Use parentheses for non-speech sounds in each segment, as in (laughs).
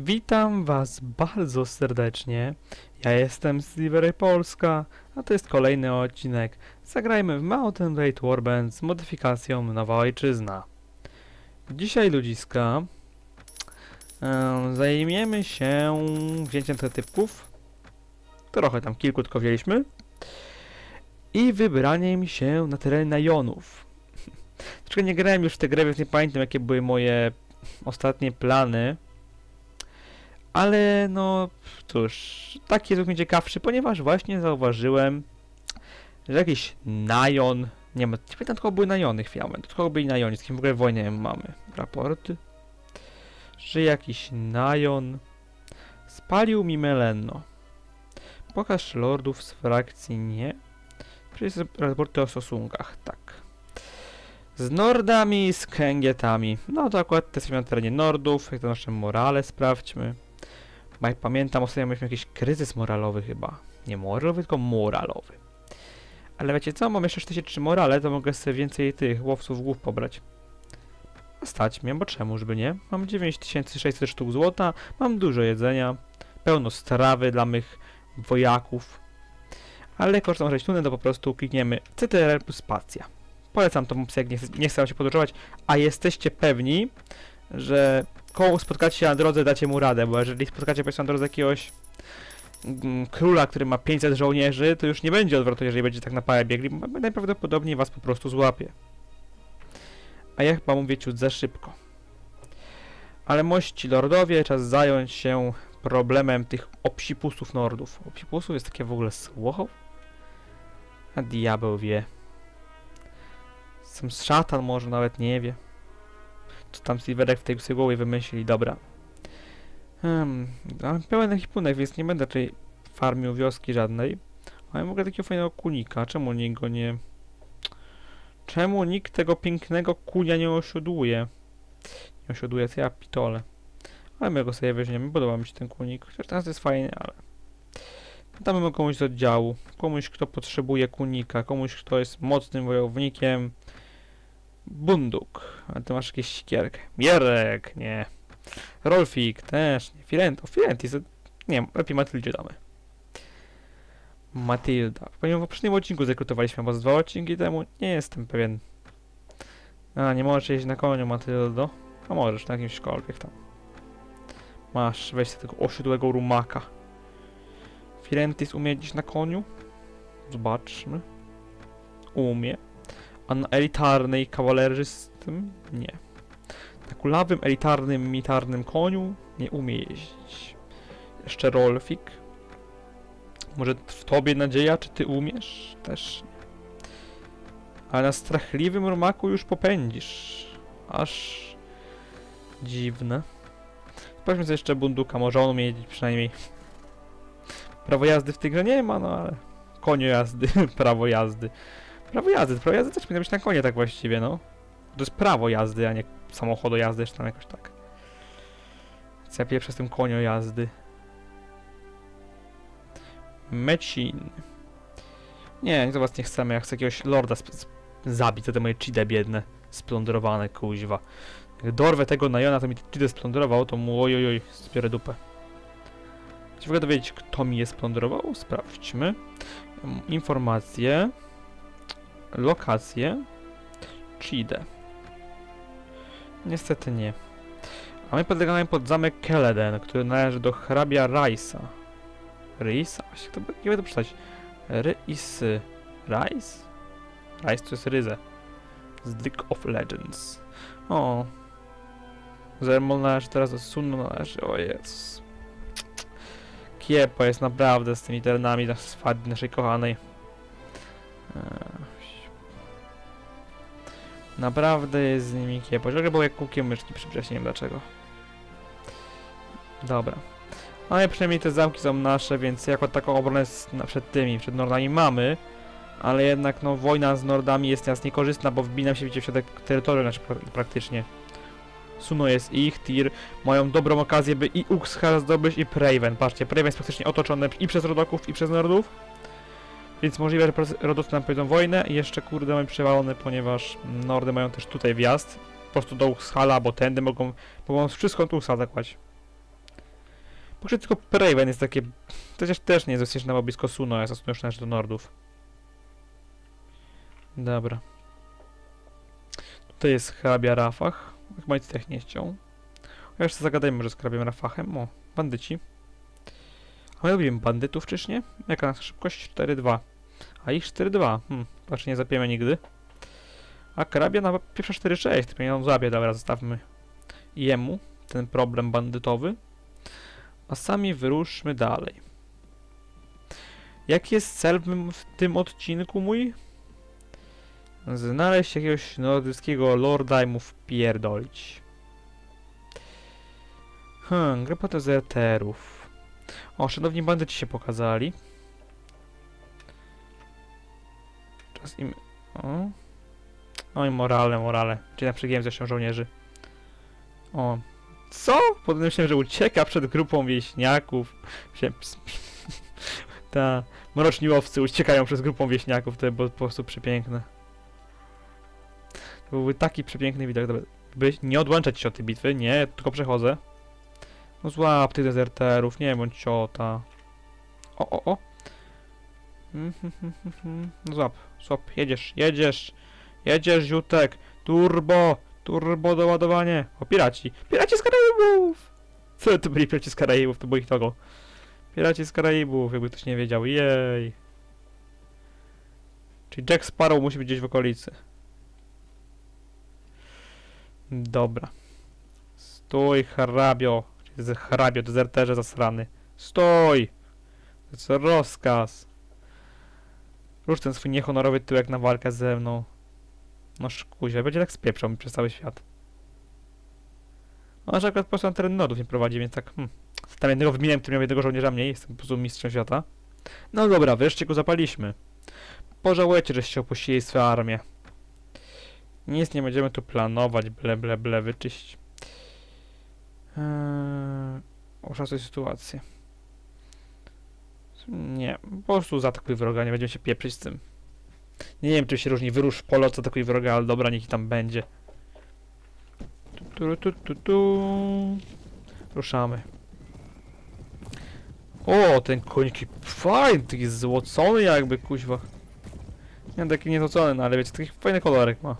Witam Was bardzo serdecznie. Ja jestem Slivery Polska, a to jest kolejny odcinek. Zagrajmy w Mountain Blade Warband z modyfikacją Nowa Ojczyzna. Dzisiaj, ludziska, em, zajmiemy się wzięciem typków. Trochę tam kilku tylko wzięliśmy. I wybraniem się na teren Najonów. (laughs) Troszkę nie grałem już w tę grę, więc nie pamiętam jakie były moje ostatnie plany. Ale no cóż, taki jest mnie ciekawszy, ponieważ właśnie zauważyłem, że jakiś najon, nie ma, nie pamiętam, tylko były najony chwilę, tylko byli najoni, z kim w ogóle wojnę mamy. Raporty. Że jakiś najon spalił mi Melenno. Pokaż lordów z frakcji nie. Przecież raporty o stosunkach, tak. Z Nordami, z Kęgietami. No to akurat jesteśmy na terenie Nordów, jak to nasze morale sprawdźmy. Bo jak pamiętam, ostatnio mieliśmy jakiś kryzys moralowy chyba. Nie moralowy, tylko moralowy. Ale wiecie co, mam jeszcze 43 morale, to mogę sobie więcej tych łowców głów pobrać. Stać mnie, bo czemuż by nie? Mam 9600 sztuk złota, mam dużo jedzenia, pełno strawy dla mych wojaków. Ale kosztem 6 tuny, to po prostu klikniemy CTRL plus spacja. Polecam tą opcję, jak nie, chce- nie chcę się podróżować, a jesteście pewni, że koło spotkacie się na drodze, dacie mu radę, bo jeżeli spotkacie Państwo na drodze jakiegoś mm, króla, który ma 500 żołnierzy, to już nie będzie odwrotu, jeżeli będzie tak na pałę biegli, bo najprawdopodobniej was po prostu złapie. A ja chyba mówię ciut za szybko. Ale mości lordowie, czas zająć się problemem tych obsipusów nordów. Obsipusów jest takie w ogóle słowo? A diabeł wie. Sam szatan może nawet nie wie. Co tam Silverek w tej głowie wymyślili, dobra. Hmm, mam pełen ekwipunek, więc nie będę tutaj farmił wioski żadnej. Ale mogę takiego fajnego kunika. Czemu nikt go nie... Czemu nikt tego pięknego kunia nie osiodłuje? Nie osiodłuje, co ja pitole. Ale my go sobie weźmiemy, podoba mi się ten kunik. Chociaż teraz jest fajny, ale... Damy komuś z oddziału. Komuś, kto potrzebuje kunika. Komuś, kto jest mocnym wojownikiem. Bunduk. A ty masz jakieś sikierkę. Mierek, nie. Rolfik też nie. Filento. Filentis. Nie, lepiej Matyldzie damy. Matylda. Ponieważ w poprzednim odcinku zrekrutowaliśmy was dwa odcinki temu. Nie jestem pewien. A, nie możesz jeździć na koniu, Matyldo. A możesz, na jakimśkolwiek tam. Masz, weź tego osiodłego rumaka. Filentis umie jeździć na koniu? Zobaczmy. Umie. A na elitarnej kawalerzystym? Nie. Na kulawym, elitarnym, militarnym koniu nie umie jeździć. Jeszcze Rolfik. Może w tobie nadzieja, czy ty umiesz? Też nie. Ale na strachliwym rumaku już popędzisz. Aż dziwne. Sprawdźmy sobie jeszcze bunduka, może on umie jeździć przynajmniej. Prawo jazdy w tej grze nie ma, no ale... Konio jazdy, (laughs) prawo jazdy. Prawo jazdy, prawo jazdy też powinno być na konie tak właściwie, no. To jest prawo jazdy, a nie samochodu jazdy, czy tam jakoś tak. Co ja pierwsze z tym konio jazdy. Mecin. Nie, do was nie chcemy, ja chcę jakiegoś lorda zabić, za te moje chide biedne, splądrowane, kuźwa. Jak dorwę tego Najona, to mi chide splądrował, to mu ojojoj, zbiorę dupę. Chcecie w ogóle dowiedzieć, kto mi je splądrował? Sprawdźmy. Informacje. Lokacje. Chide. Niestety nie. A my podlegamy pod zamek Keleden, który należy do hrabia Raisa. Risa? Właśnie to nie będę przeczytać. Rysy. Rice? Rice to jest ryzę. Z League of Legends. O. Zermol należy teraz do Sunno należy. O jest. Kiepo jest naprawdę z tymi terenami naszej kochanej. Eee, Naprawdę jest z nimi kiepo. Trochę było jak kółkiem myszki przy nie wiem dlaczego. Dobra. Ale przynajmniej te zamki są nasze, więc jako taką obronę przed tymi, przed Nordami mamy. Ale jednak no wojna z Nordami jest nas niekorzystna, bo wbina się wiecie w środek terytorium nasze pra praktycznie. Suno jest ich, Tir mają dobrą okazję, by i Uxkhar zdobyć i Praven. Patrzcie, Praven jest praktycznie otoczony i przez Rodoków, i przez Nordów. Więc możliwe, że Rodosy nam powiedzą wojnę i jeszcze kurde mamy przewalone, ponieważ Nordy mają też tutaj wjazd. Po prostu do Uxhala, bo tędy mogą, mogą wszystko tu zaatakować. Może tylko Praven jest takie... Chociaż też nie jest dosyć na blisko Suno, jest Suno już do Nordów. Dobra. Tutaj jest hrabia Rafach. Chyba nic tak nie chciał. Jeszcze zagadajmy może z hrabią Rafachem. O, bandyci. Lubimy bandytów wcześniej? Jaka nasza szybkość? 4-2. A ich 4-2. Hmm, patrz, nie zapiemy nigdy. A hrabia na pierwsza 4-6. Tylko nie on zabie, dobra, zostawmy jemu ten problem bandytowy. A sami wyruszmy dalej. Jaki jest cel w, tym odcinku mój? Znaleźć jakiegoś nordyckiego lorda i mu wpierdolić. Hmm, grupa dezerterów. O, szanowni bandyci się pokazali. Czas im... O. Oj, morale, morale. Czyli naprzegiłem zresztą żołnierzy. O. Co? Potem się, że ucieka przed grupą wieśniaków. (laughs) Ta. Mroczni łowcy uciekają przez grupą wieśniaków. To było po prostu przepiękne. To byłby taki przepiękny widok. Dobra, By nie odłączać się od tej bitwy. Nie, tylko przechodzę. No złap tych dezerterów, nie bądź ciota. O, o, o. Mhm, mhm, mhm. No złap, złap, jedziesz, jedziesz. Jedziesz, Jutek. Turbo, turbo doładowanie. O, piraci. Piraci z Karaibów! Co to byli piraci z Karaibów? To było ich tego. Piraci z Karaibów, jakby ktoś nie wiedział. Jej. Czyli Jack Sparrow musi być gdzieś w okolicy. Dobra. Stój, hrabio. Hrabio, dezerterze zasrany. Stój! To jest rozkaz. Rusz ten swój niehonorowy tyłek na walkę ze mną. No szkuzie, będzie tak spieprzał mi przez cały świat. No, że akurat po prostu na teren nodów nie prowadzi, więc tak, hmm. Tam jednego wymieniłem, który miał jednego żołnierza mniej, jestem po prostu mistrzem świata. No dobra, wreszcie go zapaliśmy. Pożałujecie, żeście opuścili swoją armię. Nic nie będziemy tu planować, ble, ble, ble, wyczyść. Eee, oszacuj sytuację. Nie, po prostu zaatakuj wroga, nie będziemy się pieprzyć z tym. Nie wiem, czy się różni wyrusz w polo, co atakuj wroga, ale dobra, niech tam będzie. Tu, tu, tu, tu. Ruszamy. O, ten końki fajny, taki złocony jakby, kuźwa. Nie taki niezłocony, no ale wiecie, taki fajny kolorek ma.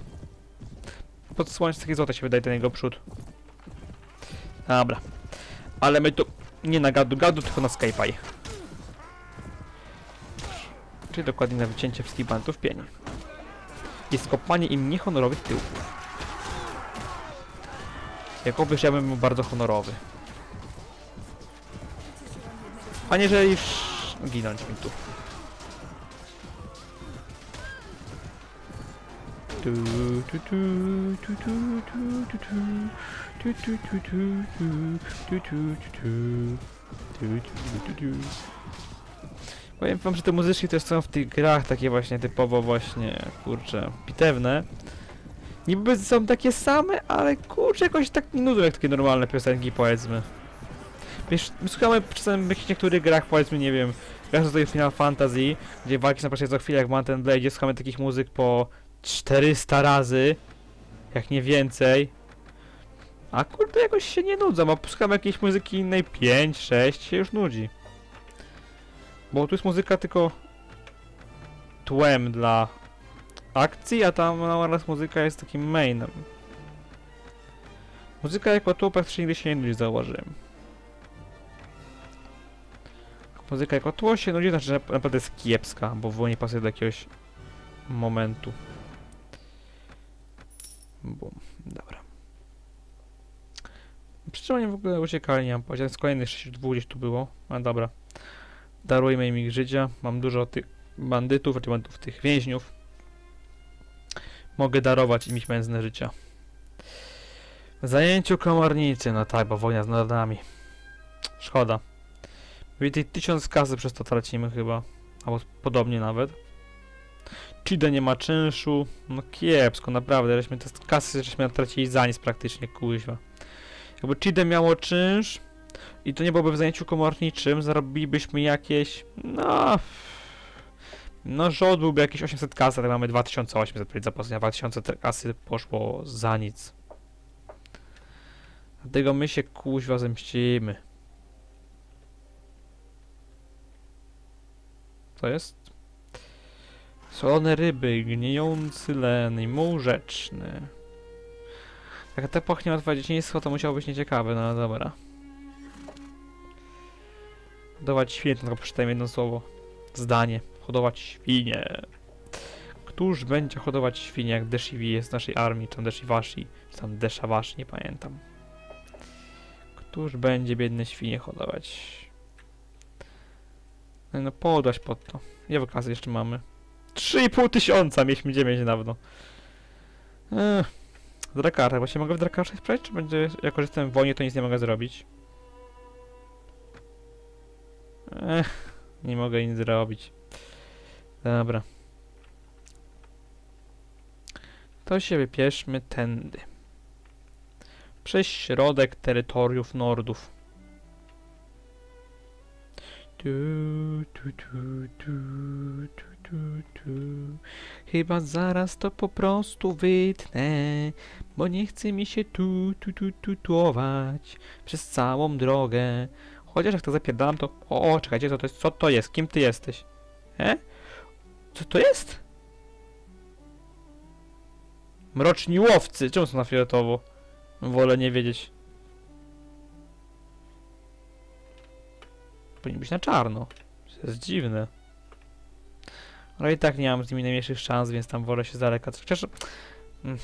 Pod słońce takie złote się wydaje ten jego przód. Dobra. Ale my tu nie na gadu gadu, tylko na Skype'aj. Czyli dokładnie na wycięcie wszystkich bantów pieni. I skopanie im niehonorowych tyłków. Jakobyż ja bym był bardzo honorowy. Panie, że już ginąć mi tu. Tu, tu, tu, tu, tu, tu, tu, tu, tu, tu, tu, tu, tu, tu, tu, tu, tu, tu. Powiem wam, że te muzyczki to są w tych grach takie właśnie typowo właśnie, kurczę, bitewne. Niby są takie same, ale kurczę, jakoś tak nie nudzą jak takie normalne piosenki, powiedzmy. Wiesz, my słuchamy czasem w jakichś niektórych grach, powiedzmy, nie wiem, grach tutaj Final Fantasy, gdzie walki są praktycznie co chwilę jak w Mountain Blade, słuchamy takich muzyk po 400 razy, jak nie więcej. A kurde, jakoś się nie nudzą, a słuchamy jakiejś muzyki innej 5, 6, się już nudzi. Bo tu jest muzyka tylko tłem dla akcji, a tam oraz muzyka jest takim mainem. Muzyka jako tło praktycznie nigdy się nie nudzi, zauważyłem. Muzyka jako tło się nudzi, znaczy, że naprawdę jest kiepska, bo w nie pasuje do jakiegoś momentu. Bum. Przecież oni w ogóle uciekali, nie mam pojęcia. Z kolejnych 62 gdzieś tu było. A dobra. Darujmy im ich życia. Mam dużo tych bandytów, znaczy bandytów, tych więźniów. Mogę darować im ich męzne życia. W zajęciu komornicy, no tak, bo wojna z narodami. Szkoda. Więcej tysiąc kasy przez to tracimy chyba. Albo podobnie nawet. Chide nie ma czynszu. No kiepsko, naprawdę. Żeśmy te kasy żeśmy tracili za nic praktycznie, kuźwa. Jakby Chile miało czynsz i to nie byłoby w zajęciu komorniczym, zarobilibyśmy jakieś, no... No rząd byłby jakieś 800 kasy, tak mamy 2800 zapłacenia, 2000 kasy poszło za nic. Dlatego my się kuźwa zemścimy. Co jest? Solone ryby, gnijący len i muł rzeczny. Jak tak pachnie łatwe dzieciństwo, to musiało być nieciekawe, no dobra. Hodować świnie, tylko przeczytajmy jedno słowo. Zdanie. Hodować świnie. Któż będzie hodować świnie, jak Deshivi jest w naszej armii, czy tam Deshivashi, czy tam Deshawashi, nie pamiętam. Któż będzie biedne świnie hodować? No, no podłaś pod to. Ile kasy jeszcze mamy? 3,5 tysiąca, mieliśmy 9 dawno. Ech. Drakarze, właśnie mogę w Drakarze sprawdzić, czy będzie, jako że jestem w wojnie, to nic nie mogę zrobić. Ech, nie mogę nic zrobić. Dobra. To się wypieszmy tędy. Przez środek terytoriów Nordów. Tu, tu, tu, tu, tu, tu, tu. Chyba zaraz to po prostu wytnę, bo nie chce mi się tu, tu, tu, tu, tuować przez całą drogę. Chociaż jak to zapierdalam, to... O, o, czekajcie, co to jest? Co to jest? Kim ty jesteś? E? Co to jest? Mroczni łowcy. Czemu są na fioletowo? Wolę nie wiedzieć. Powinien być na czarno. To jest dziwne. Ale i tak nie mam z nimi najmniejszych szans, więc tam wolę się z daleka. Chociaż... mm,